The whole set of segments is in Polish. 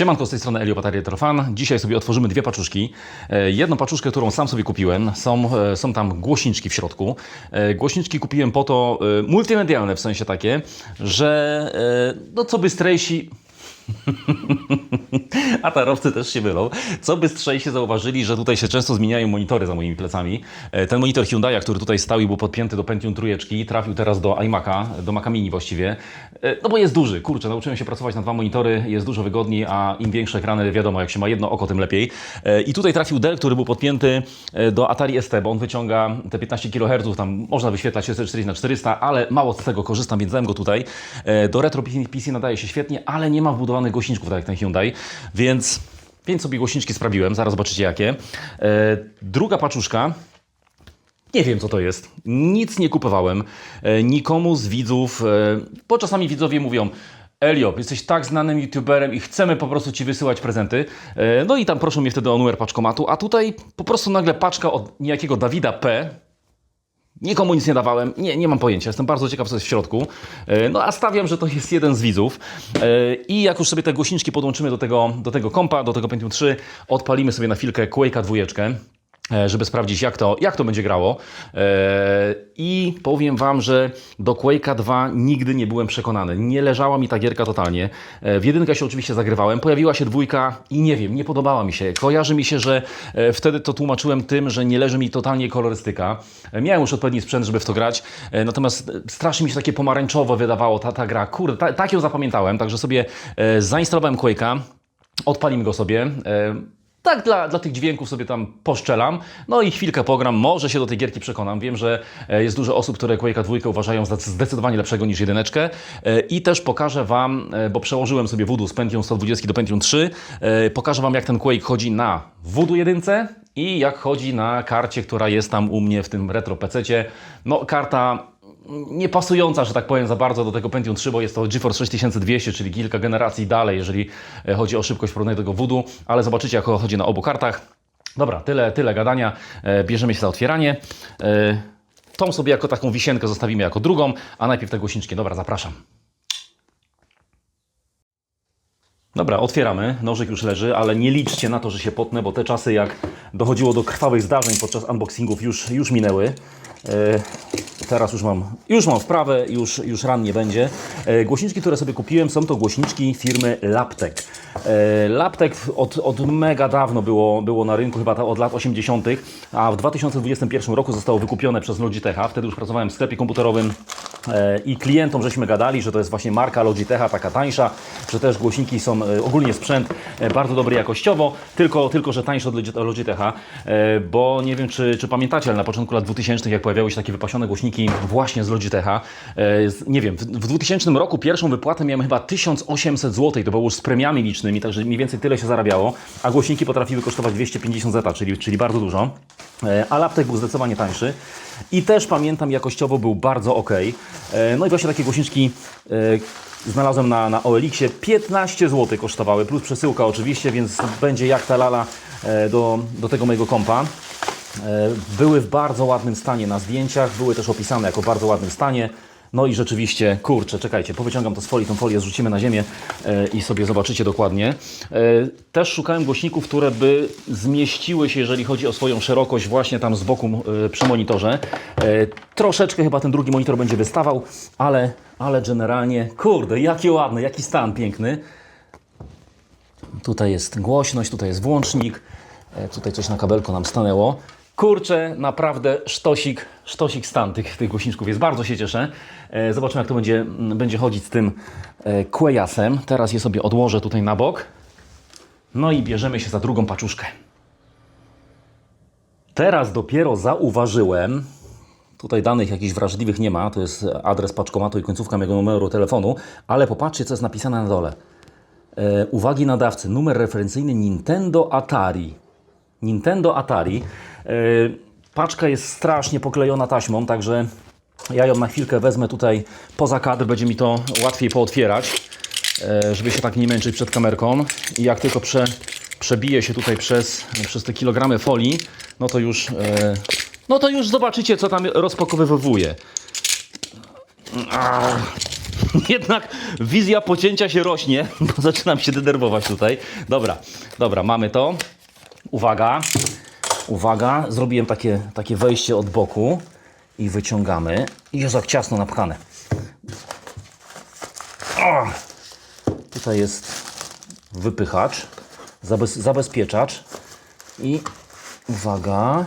Siemanko, z tej strony Elio Bataria Trofan. Dzisiaj sobie otworzymy dwie paczuszki. E, Jedną paczuszkę, którą sam sobie kupiłem. Są, e, są tam głośniczki w środku. E, Głośniczki kupiłem po to, multimedialne w sensie takie, że no co bystrzejsi... A tarowcy też się mylą. Co bystrzejsi zauważyli, że tutaj się często zmieniają monitory za moimi plecami. E, Ten monitor Hyundai, który tutaj stał i był podpięty do Pentium trójeczki, trafił teraz do iMac'a, do Maca Mini właściwie. E, No bo jest duży, kurczę, nauczyłem się pracować na dwa monitory, jest dużo wygodniej, a im większe ekrany, wiadomo, jak się ma jedno oko, tym lepiej. E, I tutaj trafił Dell, który był podpięty do Atari ST, bo on wyciąga te 15 kHz, tam można wyświetlać 640 na 400 ale mało z tego korzystam, więc go tutaj. Do retro PC nadaje się świetnie, ale nie ma wbudowanych głośniczków, tak jak ten Hyundai, więc, więc sobie głośniczki sprawiłem, zaraz zobaczycie jakie. E, Druga paczuszka, nie wiem, co to jest. Nic nie kupowałem. E, Nikomu z widzów, e, bo czasami widzowie mówią, Elio, jesteś tak znanym youtuberem i chcemy po prostu Ci wysyłać prezenty. No i tam proszą mnie wtedy o numer paczkomatu, a tutaj po prostu nagle paczka od niejakiego Dawida P., Nikomu nic nie dawałem, nie, nie mam pojęcia, jestem bardzo ciekaw, co jest w środku. E, No a stawiam, że to jest jeden z widzów. E, I jak już sobie te głośniczki podłączymy do tego, do tego kompa, do tego Pentium 3, odpalimy sobie na chwilkę Quake'a dwójeczkę żeby sprawdzić, jak to, jak to będzie grało. E, I powiem Wam, że do Quake'a 2 nigdy nie byłem przekonany. Nie leżała mi ta gierka totalnie. E, W jedynkę się oczywiście zagrywałem, pojawiła się dwójka i nie wiem, nie podobała mi się. Kojarzy mi się, że e, wtedy to tłumaczyłem tym, że nie leży mi totalnie kolorystyka. E, Miałem już odpowiedni sprzęt, żeby w to grać, e, natomiast e, strasznie mi się takie pomarańczowo wydawało ta, ta gra. Kurde, ta, tak ją zapamiętałem, także sobie e, zainstalowałem Quake'a, odpalimy go sobie. Tak, dla, dla tych dźwięków sobie tam poszczelam. No i chwilkę pogram, może się do tej gierki przekonam. Wiem, że e, jest dużo osób, które Quake'a 2 uważają za zdecydowanie lepszego niż jedyneczkę. E, I też pokażę Wam, e, bo przełożyłem sobie Voodoo z Pentium 120 do Pentium 3. e, Pokażę Wam, jak ten Quake chodzi na Voodoo 1 i jak chodzi na karcie, która jest tam u mnie w tym retro PC-cie. No, karta nie pasująca, że tak powiem, za bardzo do tego Pentium 3, bo jest to GeForce 6200, czyli kilka generacji dalej, jeżeli e, chodzi o szybkość do tego Voodoo, ale zobaczycie, jak chodzi na obu kartach. Dobra, tyle, tyle gadania. E, Bierzemy się za otwieranie. E, Tą sobie jako taką wisienkę zostawimy jako drugą, a najpierw te głośniczki. Dobra, zapraszam. Dobra, otwieramy. Nożyk już leży, ale nie liczcie na to, że się potnę, bo te czasy, jak dochodziło do krwawych zdarzeń podczas unboxingów, już, już minęły. E, teraz już mam, już mam wprawę, już, już ran nie będzie. E, głośniczki, które sobie kupiłem, są to głośniczki firmy Laptek. E, Laptek od, od mega dawno było, było na rynku, chyba od lat 80., a w 2021 roku zostało wykupione przez Logitecha. Wtedy już pracowałem w sklepie komputerowym i klientom żeśmy gadali, że to jest właśnie marka Logitecha, taka tańsza, że też głośniki są, e, ogólnie sprzęt e, bardzo dobry jakościowo, tylko, tylko że tańszy od Logi- Logitecha, e, bo nie wiem, czy, czy pamiętacie, ale na początku lat 2000, jak pojawiały się takie wypasione głośniki właśnie z Logitecha, e, nie wiem, w, w 2000 roku pierwszą wypłatę miałem chyba 1800 zł, to było już z premiami licznymi, także mniej więcej tyle się zarabiało, a głośniki potrafiły kosztować 250 zeta, czyli, czyli bardzo dużo, E, a laptek był zdecydowanie tańszy. I też pamiętam, jakościowo był bardzo ok. E, No i właśnie takie głośniczki e, znalazłem na, na OLX-ie. 15 zł kosztowały, plus przesyłka oczywiście, więc będzie jak ta lala e, do, do tego mojego kompa. Były w bardzo ładnym stanie na zdjęciach, były też opisane jako w bardzo ładnym stanie. No i rzeczywiście, kurczę, czekajcie, powyciągam to z folii, tą folię zrzucimy na ziemię e, i sobie zobaczycie dokładnie. E, też szukałem głośników, które by zmieściły się, jeżeli chodzi o swoją szerokość, właśnie tam z boku e, przy monitorze. Troszeczkę chyba ten drugi monitor będzie wystawał, ale, ale generalnie, kurde, jakie ładne, jaki stan piękny. Tutaj jest głośność, tutaj jest włącznik, tutaj coś na kabelku nam stanęło. Kurczę, naprawdę sztosik, sztosik stan tych, tych głośniczków jest. Bardzo się cieszę. E, Zobaczymy, jak to będzie, mm, będzie chodzić z tym e, Quayasem. Teraz je sobie odłożę tutaj na bok. No i bierzemy się za drugą paczuszkę. Teraz dopiero zauważyłem, Tutaj danych jakichś wrażliwych nie ma, to jest adres paczkomatu i końcówka mojego numeru telefonu, ale popatrzcie, co jest napisane na dole. E, uwagi nadawcy, numer referencyjny Nintendo Atari. Nintendo Atari. E, paczka jest strasznie poklejona taśmą, także ja ją na chwilkę wezmę tutaj poza kadr, będzie mi to łatwiej pootwierać, e, żeby się tak nie męczyć przed kamerką. I jak tylko prze, przebije się tutaj przez, przez te kilogramy folii, no to już, e, no to już zobaczycie, co tam rozpakowywuje. Jednak wizja pocięcia się rośnie, bo zaczynam się denerwować tutaj. Dobra, dobra, mamy to. Uwaga, uwaga, zrobiłem takie, takie wejście od boku i wyciągamy. Jest jak ciasno napchane. O! Tutaj jest wypychacz, zabez, zabezpieczacz i uwaga,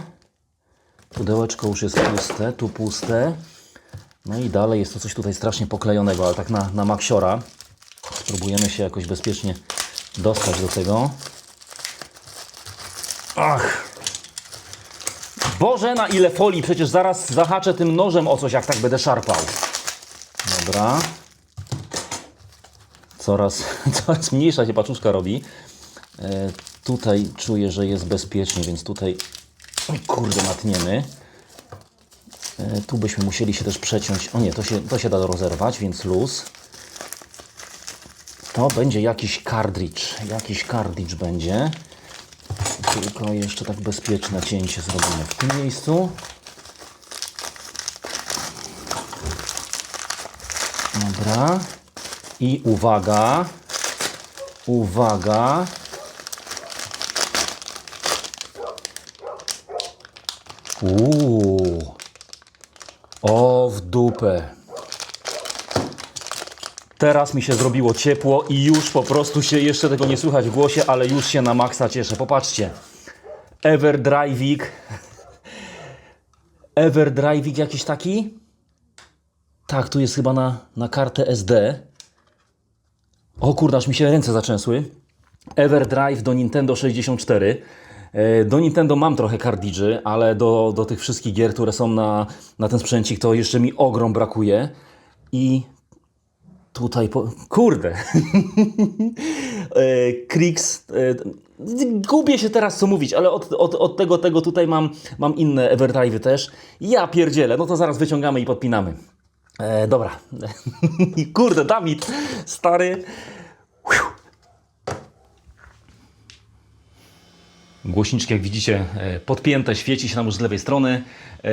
pudełeczko już jest puste, tu puste. No i dalej jest to coś tutaj strasznie poklejonego, ale tak na, na maksiora. Spróbujemy się jakoś bezpiecznie dostać do tego. Ach! Boże, na ile folii! Przecież zaraz zahaczę tym nożem o coś, jak tak będę szarpał. Dobra. Coraz, coraz mniejsza się paczuszka robi. E, tutaj czuję, że jest bezpiecznie, więc tutaj kurde matniemy. E, tu byśmy musieli się też przeciąć. O nie, to się, to się da rozerwać, więc luz. To będzie jakiś kartridż. Jakiś kartridż będzie. Tylko jeszcze tak bezpieczne cięcie zrobimy w tym miejscu. Dobra. I uwaga. Uwaga. Uuu. O, w dupę. Teraz mi się zrobiło ciepło i już po prostu się, jeszcze tego nie słychać w głosie, ale już się na maksa cieszę. Popatrzcie. Everdriving. Everdriving jakiś taki? Tak, tu jest chyba na, na kartę SD. O kurde, aż mi się ręce zaczęsły. Everdrive do Nintendo 64. E, Do Nintendo mam trochę kardidży, ale do, do tych wszystkich gier, które są na, na ten sprzęcik, to jeszcze mi ogrom brakuje. I tutaj, po... kurde, E, Krix, e, gubię się teraz co mówić, ale od, od, od tego, tego tutaj mam, mam inne Everdrive'y też. Ja pierdzielę, no to zaraz wyciągamy i podpinamy. E, dobra, kurde, Dawid, stary, Głośniczki, jak widzicie, e, podpięte, świeci się nam już z lewej strony. E,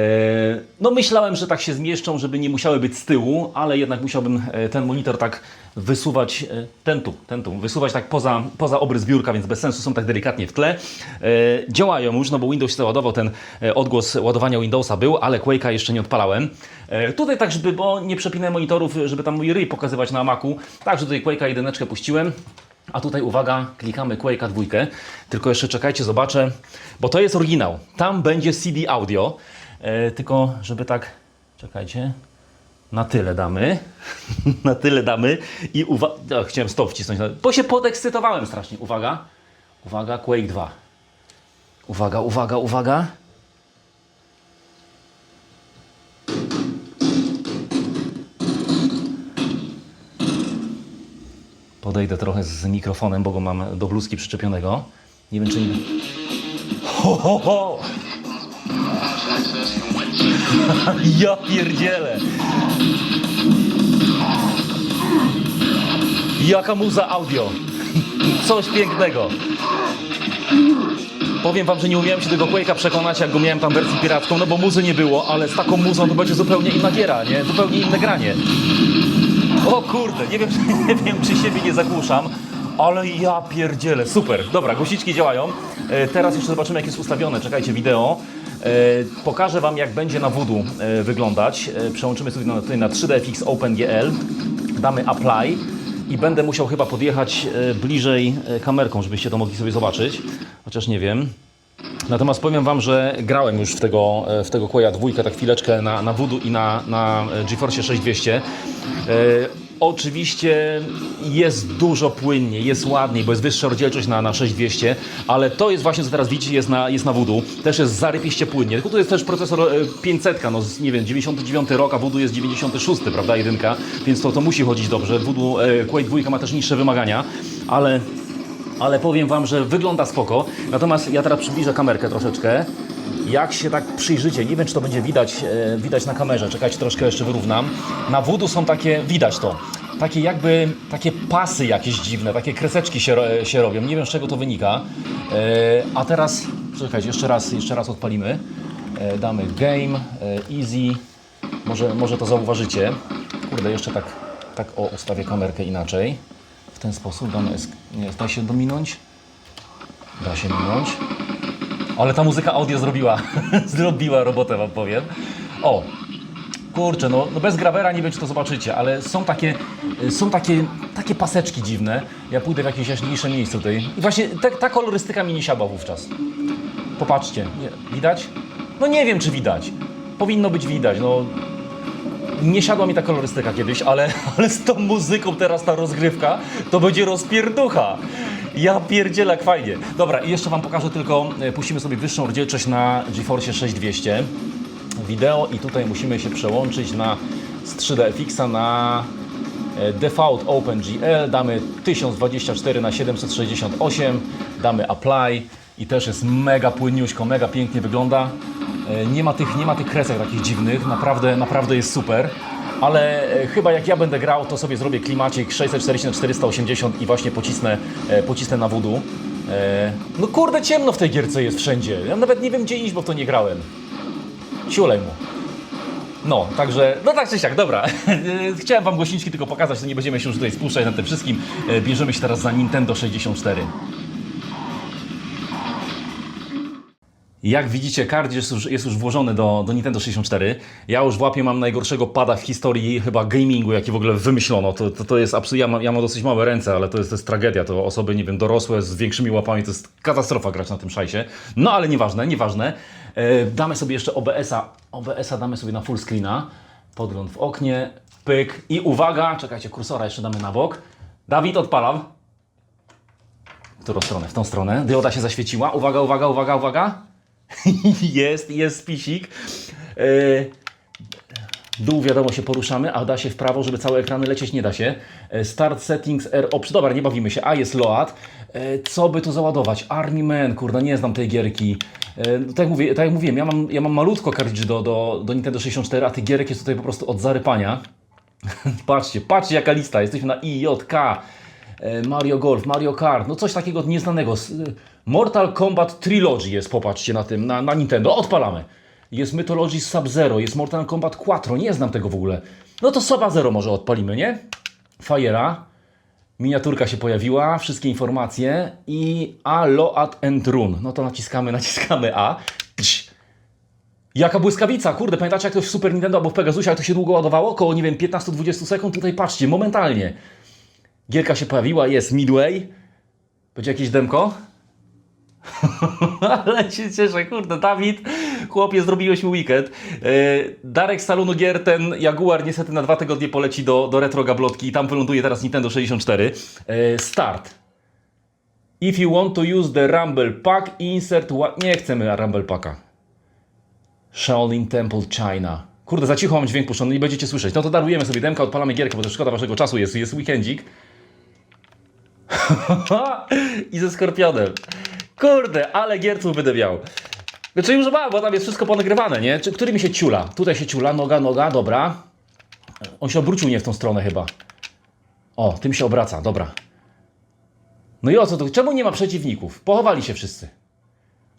No myślałem, że tak się zmieszczą, żeby nie musiały być z tyłu, ale jednak musiałbym e, ten monitor tak wysuwać, ten tu, ten tu, wysuwać tak poza, poza obrys biurka, więc bez sensu są tak delikatnie w tle. Działają już, no bo Windows się załadował, ten odgłos ładowania Windowsa był, ale Quake'a jeszcze nie odpalałem. Tutaj tak, żeby, bo nie przepinałem monitorów, żeby tam mój ryj pokazywać na Macu, także tutaj Quake'a jedyneczkę puściłem. A tutaj uwaga, klikamy Quake'a dwójkę. Tylko jeszcze czekajcie, zobaczę, bo to jest oryginał. Tam będzie CD audio. E, tylko żeby tak, czekajcie, na tyle damy. na tyle damy. I uwaga, chciałem stop wcisnąć, bo się podekscytowałem strasznie. Uwaga, uwaga, Quake 2. Uwaga, uwaga, uwaga. Podejdę trochę z mikrofonem, bo go mam do bluzki przyczepionego. Nie wiem, czy nie... Ho, ho, ho! ja pierdzielę! Jaka muza audio! Coś pięknego! Powiem wam, że nie umiałem się tego Quake'a przekonać, jak go miałem tam wersję piracką, no bo muzy nie było, ale z taką muzą to będzie zupełnie inna giera, nie? Zupełnie inne granie. O kurde, nie wiem, nie wiem czy siebie nie zagłuszam, ale ja pierdzielę, super. Dobra, głośniczki działają. E, teraz jeszcze zobaczymy jak jest ustawione, czekajcie, wideo. E, pokażę Wam jak będzie na Voodoo e, wyglądać. Przełączymy sobie na, tutaj na 3DFX OpenGL, damy Apply i będę musiał chyba podjechać bliżej kamerką, żebyście to mogli sobie zobaczyć, chociaż nie wiem. Natomiast powiem Wam, że grałem już w tego, e, w tego Quake'a dwójkę tak chwileczkę na, na Voodoo i na, na e, GeForce 6200. E, oczywiście jest dużo płynniej, jest ładniej, bo jest wyższa rozdzielczość na, na 6200, ale to jest właśnie, co teraz widzicie, jest na, jest na Voodoo. Też jest zarypiście płynnie. Tylko tu jest też procesor e, 500, no nie wiem, 99 rok, a Voodoo jest 96, prawda, jedynka, więc to, to musi chodzić dobrze. Voodoo Quake 2 ma też niższe wymagania, ale ale powiem Wam, że wygląda spoko. Natomiast ja teraz przybliżę kamerkę troszeczkę. Jak się tak przyjrzycie, nie wiem czy to będzie widać, e, widać na kamerze, czekajcie troszkę jeszcze wyrównam. Na Voodoo są takie, widać to, takie jakby, takie pasy jakieś dziwne, takie kreseczki się, się robią, nie wiem z czego to wynika. E, a teraz, czekajcie, jeszcze raz, jeszcze raz odpalimy. E, damy game, e, easy, może, może to zauważycie. Kurde, jeszcze tak, tak o, ustawię kamerkę inaczej. Ten sposób, dane jest, nie, da się dominąć? Da się minąć. Ale ta muzyka audio zrobiła, zrobiła robotę, wam powiem. O, kurczę, no, no bez gravera nie wiem, czy to zobaczycie, ale są takie, y, są takie, takie paseczki dziwne. Ja pójdę w jakieś jaśniejsze miejsce tutaj. I właśnie te, ta kolorystyka mi nie siadła wówczas. Popatrzcie, nie, widać? No nie wiem, czy widać. Powinno być widać, no. Nie siadła mi ta kolorystyka kiedyś, ale, ale z tą muzyką teraz ta rozgrywka to będzie rozpierducha. Ja pierdzielę, fajnie. Dobra, i jeszcze Wam pokażę tylko, e, puścimy sobie wyższą rozdzielczość na GeForce 6200 wideo i tutaj musimy się przełączyć na z 3D-FX-a na e, Default OpenGL, damy 1024 na 768, damy Apply i też jest mega płynniuśko, mega pięknie wygląda. E, Nie ma tych, nie ma tych kresek takich dziwnych, naprawdę, naprawdę jest super. Ale e, chyba jak ja będę grał, to sobie zrobię klimacik 640 na 480 i właśnie pocisnę, e, pocisnę na. E, No kurde, ciemno w tej gierce jest wszędzie. Ja nawet nie wiem gdzie iść, bo w to nie grałem. Ciulej mu. No, także, no tak czy siak, dobra. Chciałem Wam głośniczki tylko pokazać, to nie będziemy się już tutaj spuszczać na tym wszystkim. Bierzemy się teraz za Nintendo 64. Jak widzicie, card jest już, jest już włożony do, do Nintendo 64. Ja już w łapie mam najgorszego pada w historii chyba gamingu, jaki w ogóle wymyślono. To, to, to jest absolutnie, ja mam, ja mam dosyć małe ręce, ale to jest, to jest tragedia. To osoby, nie wiem, dorosłe z większymi łapami, to jest katastrofa grać na tym szajsie. No ale nieważne, nieważne. E, damy sobie jeszcze OBS-a. OBS-a damy sobie na full screena. Podgląd w oknie, pyk i uwaga, czekajcie, kursora jeszcze damy na bok. Dawid, odpalam. W którą stronę? W tą stronę. Dioda się zaświeciła. Uwaga, uwaga, uwaga, uwaga. jest, jest spisik. Yy, dół wiadomo się poruszamy, a da się w prawo, żeby całe ekrany lecieć nie da się. E, Start settings R option. Dobra, nie bawimy się. A jest load. E, Co by tu załadować? Army Man, kurde, nie znam tej gierki. E, no Tak jak, mówię, tak jak mówiłem, ja mam, ja mam malutko cartridge do, do, do Nintendo 64, a tych gierek jest tutaj po prostu od zarypania. patrzcie, patrzcie jaka lista. Jesteśmy na IJK. E, Mario Golf, Mario Kart, no coś takiego nieznanego. Y, Mortal Kombat Trilogy jest, popatrzcie na tym, na, na Nintendo. Odpalamy. Jest Mythology Sub-Zero, jest Mortal Kombat 4, nie znam tego w ogóle. No to Sub-Zero może odpalimy, nie? Fire'a. Miniaturka się pojawiła, wszystkie informacje i A, Load and Run. No to naciskamy, naciskamy A. Psz. Jaka błyskawica, kurde, pamiętacie jak to w Super Nintendo albo w Pegasusie, jak to się długo ładowało? Około, nie wiem, 15-20 sekund. Tutaj patrzcie, momentalnie. Gierka się pojawiła, jest Midway. Będzie jakieś demko? Ale się cieszę, kurde, Dawid, chłopie, zrobiłeś mi weekend. E, Darek z salonu gier, ten Jaguar niestety na dwa tygodnie poleci do, do Retro Gablotki i tam wyląduje teraz Nintendo 64. E, Start. If you want to use the Rumble Pack, insert... Nie chcemy Rumble Packa. Shaolin Temple China. Kurde, za cicho mam dźwięk puszczony, nie będziecie słyszeć. No to darujemy sobie demka, odpalamy gierkę, bo to szkoda waszego czasu, jest, jest weekendzik. I ze Skorpionem. Kurde, ale gierców będę miał. Znaczy już mam, bo tam jest wszystko ponagrywane, nie? Czy, który mi się ciula? Tutaj się ciula, noga, noga, dobra. On się obrócił nie w tą stronę chyba. O, tym się obraca, dobra. No i o co tu? Czemu nie ma przeciwników? Pochowali się wszyscy.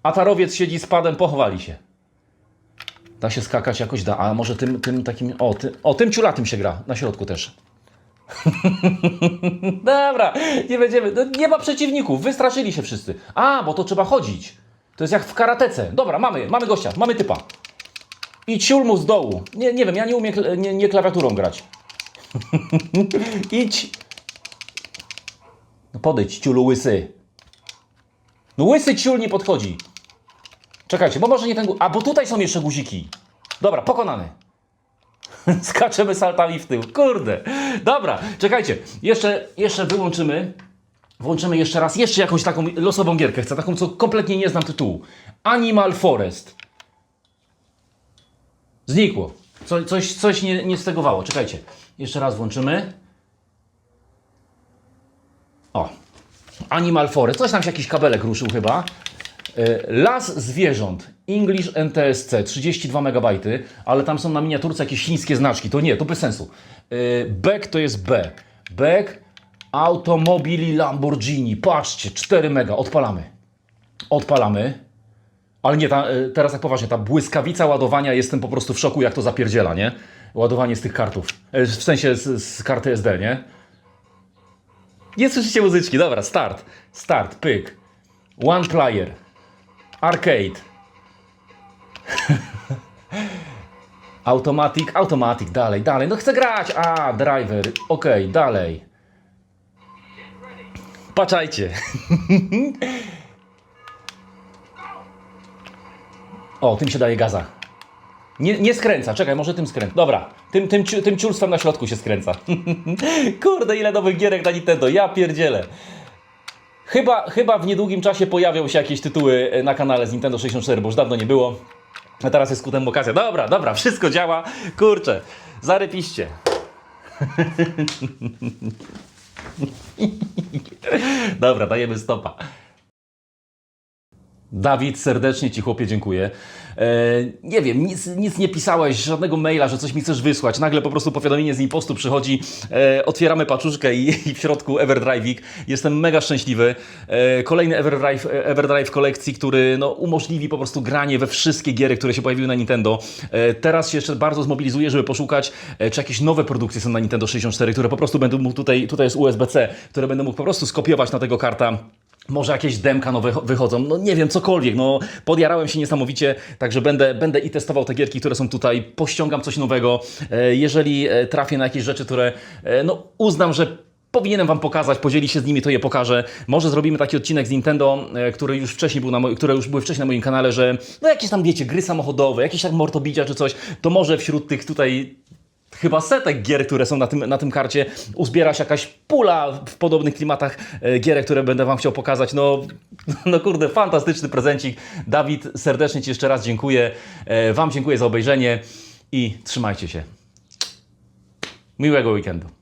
Atarowiec siedzi z padem, pochowali się. Da się skakać jakoś, da. A może tym, tym takim. O, ty, o tym ciulatym się gra. Na środku też. Dobra, nie będziemy. No, nie ma przeciwników, wystraszyli się wszyscy. A, bo to trzeba chodzić. To jest jak w karatece. Dobra, mamy, mamy gościa, mamy typa. I ciul mu z dołu. Nie, nie wiem, ja nie umiem nie, nie klawiaturą grać. Idź. No podejdź, ciulu łysy. No łysy ciul nie podchodzi. Czekajcie, bo może nie ten. A, bo tutaj są jeszcze guziki. Dobra, pokonany. Skaczemy saltami w tył. Kurde. Dobra, czekajcie. Jeszcze, jeszcze wyłączymy. Włączymy jeszcze raz, jeszcze jakąś taką losową gierkę. Chcę taką, co kompletnie nie znam tytułu. Animal Forest. Znikło. Co, coś coś nie, nie stegowało. Czekajcie. Jeszcze raz włączymy. O. Animal Forest. Coś tam się jakiś kabelek ruszył chyba. E, Las zwierząt. English NTSC 32 MB, ale tam są na miniaturce jakieś chińskie znaczki. To nie, to bez sensu. E, Beck to jest B. Beck Automobili Lamborghini. Patrzcie, 4 mega. Odpalamy. Odpalamy. Ale nie, ta, y, teraz tak poważnie, ta błyskawica ładowania, jestem po prostu w szoku, jak to zapierdziela, nie? Ładowanie z tych kartów. W sensie z, z karty SD, nie? Nie słyszycie muzyczki, dobra, start. Start, pyk. One player. Arcade. Automatic, automatic, dalej, dalej. No chcę grać. A, driver. Okej, dalej. Patrzajcie. O, tym się daje gaza. Nie, nie skręca, czekaj, może tym skręca. Dobra, tym, tym, tym ciulstwem na środku się skręca. Kurde, ile nowych gierek na Nintendo, ja pierdzielę. Chyba, chyba w niedługim czasie pojawią się jakieś tytuły e, na kanale z Nintendo 64, bo już dawno nie było. A teraz jest ku temu okazja. Dobra, dobra, wszystko działa. Kurczę, zarypiście. Dobra, dajemy stopa. Dawid, serdecznie Ci chłopie dziękuję. E, nie wiem, nic, nic nie pisałeś, żadnego maila, że coś mi chcesz wysłać. Nagle po prostu powiadomienie z impostu przychodzi, e, otwieramy paczuszkę i, i w środku Everdrive'ik. Jestem mega szczęśliwy. E, kolejny Everdrive, Everdrive kolekcji, który no, umożliwi po prostu granie we wszystkie giery, które się pojawiły na Nintendo. Teraz się jeszcze bardzo zmobilizuję, żeby poszukać, e, czy jakieś nowe produkcje są na Nintendo 64, które po prostu będę mógł tutaj, tutaj jest USB-C, które będę mógł po prostu skopiować na tego karta. Może jakieś demka nowe wychodzą, no nie wiem, cokolwiek, no podjarałem się niesamowicie, także będę, będę i testował te gierki, które są tutaj, pościągam coś nowego, E, jeżeli e, trafię na jakieś rzeczy, które e, no uznam, że powinienem Wam pokazać, podzielić się z nimi, to je pokażę. Może zrobimy taki odcinek z Nintendo, który już wcześniej był na które już były wcześniej na moim kanale, że no jakieś tam, wiecie, gry samochodowe, jakieś tak mortobicia czy coś, to może wśród tych tutaj chyba setek gier, które są na tym, na tym karcie, uzbiera się jakaś pula w podobnych klimatach e, gierek, które będę Wam chciał pokazać. No, no kurde, fantastyczny prezencik. Dawid, serdecznie Ci jeszcze raz dziękuję. E, Wam dziękuję za obejrzenie i trzymajcie się. Miłego weekendu.